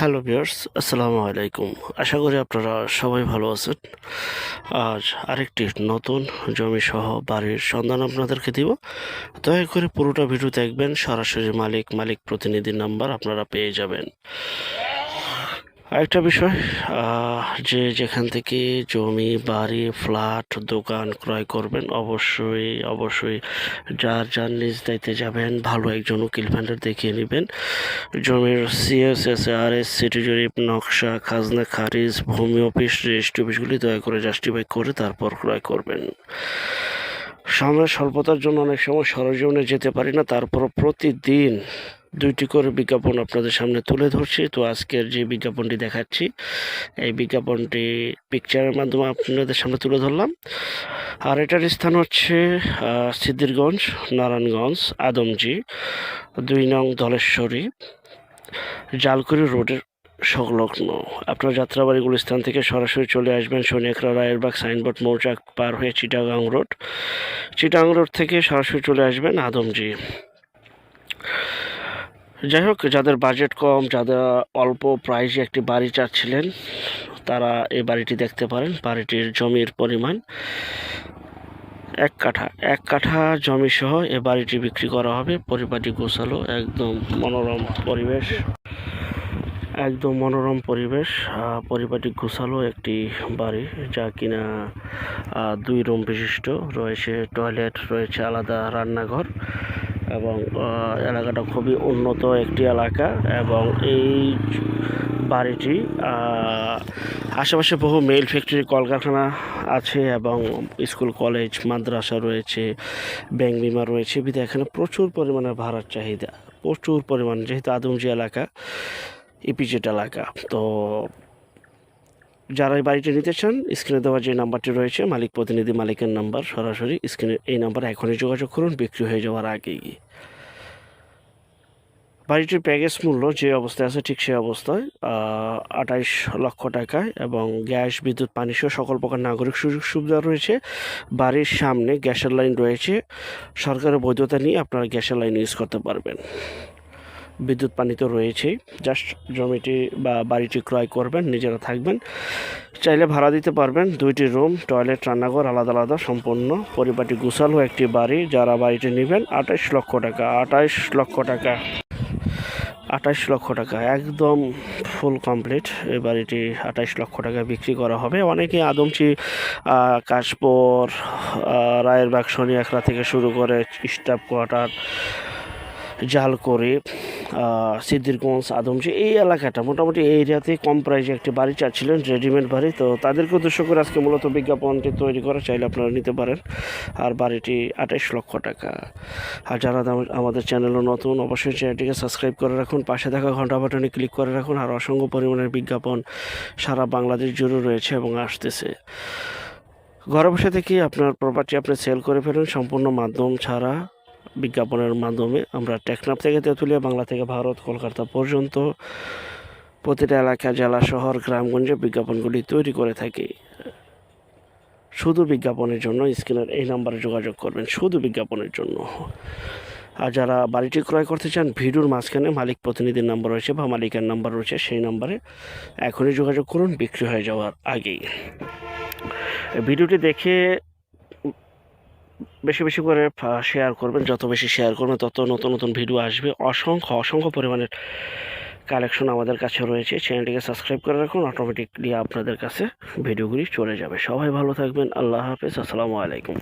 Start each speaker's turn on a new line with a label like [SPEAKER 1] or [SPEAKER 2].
[SPEAKER 1] Hello বিয়ার্স আসসালামু আলাইকুম। আশা করি আপনারা সবাই ভালো আছেন। আজ আরেকটি নতুন জমি সহ বাড়ির সন্ধান আপনাদেরকে দিব। দয়া করে পুরোটা ভিডিও দেখবেন। সরাসরি মালিক মালিক প্রতিনিধির নাম্বার আপনারা পেয়ে যাবেন। আরেকটা বিষয় যে যেখান থেকে জমি, বাড়ি, ফ্ল্যাট, দোকান ক্রয় করবেন, অবশ্যই অবশ্যই যার যার নিজ দায়িত্বে যাবেন, ভালো একজন উকিল ভ্যান্ডার দেখিয়ে নেবেন। জমির সিএসএস আর এস সিটি জরিপ, নকশা, খাজনা, খারিজ, ভূমি অফিস, রেজিস্ট্রি অফিসগুলি দয়া করে জাস্টিফাই করে তারপর ক্রয় করবেন। সময় স্বল্পতার জন্য অনেক সময় সরজমিনে যেতে পারি না তারপর প্রতিদিন দুইটি করে বিজ্ঞাপন আপনাদের সামনে তুলে ধরছি। তো আজকের যে বিজ্ঞাপনটি দেখাচ্ছি, এই বিজ্ঞাপনটি পিকচারের মাধ্যমে আপনাদের সামনে তুলে ধরলাম। আর এটার স্থান হচ্ছে সিদ্ধিরগঞ্জ, নারায়ণগঞ্জ, আদমজি, দুই নং ধলেশ্বরী, জালকুড়ি রোডের সংলগ্ন। আপনার যাত্রাবাড়ি গুলিস্তান থেকে সরাসরি চলে আসবেন সোনিয়াকরা রায়েরবাগ সাইনবোর্ড মৌচাক পার হয়ে চিটাগাং রোড। চিটাগাং রোড থেকে সরাসরি চলে আসবেন আদমজি। যাই হোক, যাদের বাজেট কম, যাদের অল্প প্রাইজে একটি বাড়ি চাচ্ছিলেন, তারা এই বাড়িটি দেখতে পারেন। বাড়িটির জমির পরিমাণ এক কাঠা এক কাঠা জমি সহ এ বাড়িটি বিক্রি করা হবে। পরিপাটি গোছালো, একদম মনোরম পরিবেশ, একদম মনোরম পরিবেশ। পরিপাটি গোছালো একটি বাড়ি, যা কিনা দুই রুম বিশিষ্ট, রয়েছে টয়লেট রয়েছে আলাদা রান্নাঘর। এবং এলাকাটা খুবই উন্নত একটি এলাকা এবং এই বাড়িটি আশেপাশে বহু মেল ফ্যাক্টরি, কলকারখানা আছে এবং স্কুল, কলেজ, মাদ্রাসা রয়েছে, ব্যাংক বিমা রয়েছে। বিধে এখানে প্রচুর পরিমাণে ভাড়ার চাহিদা, প্রচুর পরিমাণ, যেহেতু আদমজি এলাকা, ইপিজেড এলাকা। তো যারা এই বাড়িটি নিতে চান, স্ক্রিনে দেওয়া যে নাম্বারটি রয়েছে, মালিক প্রতিনিধি মালিকের নাম্বার, সরাসরি স্ক্রিনে এই নাম্বারে এখনই যোগাযোগ করুন, বিক্রি হয়ে যাওয়ার আগেই। বাড়িটির প্যাকেজ মূল্য যে অবস্থায় আছে ঠিক সেই অবস্থায় আঠাইশ লক্ষ টাকায় এবং গ্যাস, বিদ্যুৎ, পানি সহ সকল প্রকার নাগরিক সুযোগ সুবিধা রয়েছে। বাড়ির সামনে গ্যাসের লাইন রয়েছে। সরকারের বৈধতা নিয়ে আপনারা গ্যাসের লাইন ইউজ করতে পারবেন। বিদ্যুৎ পানি তো রয়েছেই জাস্ট জমিটি বা বাড়িটি ক্রয় করবেন নিজেরা থাকবেন। চাইলে ভাড়া দিতে পারবেন। দুইটি রুম টয়লেট রান্নাঘর আলাদা আলাদা সম্পূর্ণ। পরিপাটি গুছালো একটি বাড়ি যারা বাড়িটি নেবেন আঠাইশ লক্ষ টাকা আঠাইশ লক্ষ টাকা আঠাইশ লক্ষ টাকা একদম ফুল কমপ্লিট এই বাড়িটি আঠাইশ লক্ষ টাকা বিক্রি করা হবে। অনেকে আদমচি কাশপুর আহ, রায়েরবাগ শনিয়াখড়া থেকে শুরু করে স্টাফ কোয়ার্টার জালকড়ি আহ, সিদ্দিরগঞ্জ আদমজি এই এলাকাটা। মোটামুটি এই এরিয়াতে কম প্রাইসে একটি বাড়ি চাচ্ছিলেন রেডিমেড বাড়ি। তো তাদেরকে উদ্দেশ্য করে আজকে মূলত বিজ্ঞাপনটি তৈরি করা চাইলে আপনারা নিতে পারেন। আর বাড়িটি আঠাইশ লক্ষ টাকা। আর যারা আমাদের চ্যানেলও নতুন অবশ্যই চ্যানেলটিকে সাবস্ক্রাইব করে রাখুন। পাশে থাকা ঘণ্টা বাটনে ক্লিক করে রাখুন। আর অসংখ্য পরিমাণের বিজ্ঞাপন সারা বাংলাদেশ জুড়ে রয়েছে এবং আসতেছে। ঘরে বসে থেকে আপনার প্রপার্টি আপনি সেল করে ফেলুন। সম্পূর্ণ মাধ্যম ছাড়া বিজ্ঞাপনের মাধ্যমে আমরা টেকনাফ থেকে তেঁতুলিয়া, বাংলা থেকে ভারত, কলকাতা পর্যন্ত প্রতিটা এলাকা, জেলা, শহর, গ্রামগঞ্জে বিজ্ঞাপনগুলি তৈরি করে থাকি। শুধু বিজ্ঞাপনের জন্য স্ক্রিনের এই নাম্বারে যোগাযোগ করবেন, শুধু বিজ্ঞাপনের জন্য। আর যারা বাড়িটি ক্রয় করতে চান, ভিডিওর মাঝখানে মালিক প্রতিনিধির নাম্বার রয়েছে বা মালিকের নাম্বার রয়েছে, সেই নাম্বারে এখনই যোগাযোগ করুন, বিক্রি হয়ে যাওয়ার আগেই। ভিডিওটি দেখে বেশি বেশি করে শেয়ার করবেন। যত বেশি শেয়ার করবেন, তত নতুন নতুন ভিডিও আসবে। অসংখ্য অসংখ্য পরিমাণের কালেকশন আমাদের কাছে রয়েছে। চ্যানেলটিকে সাবস্ক্রাইব করে রাখুন। অটোমেটিকলি আপনাদের কাছে ভিডিওগুলি চলে যাবে। সবাই ভালো থাকবেন। আল্লাহ হাফেজ। আসসালামু আলাইকুম।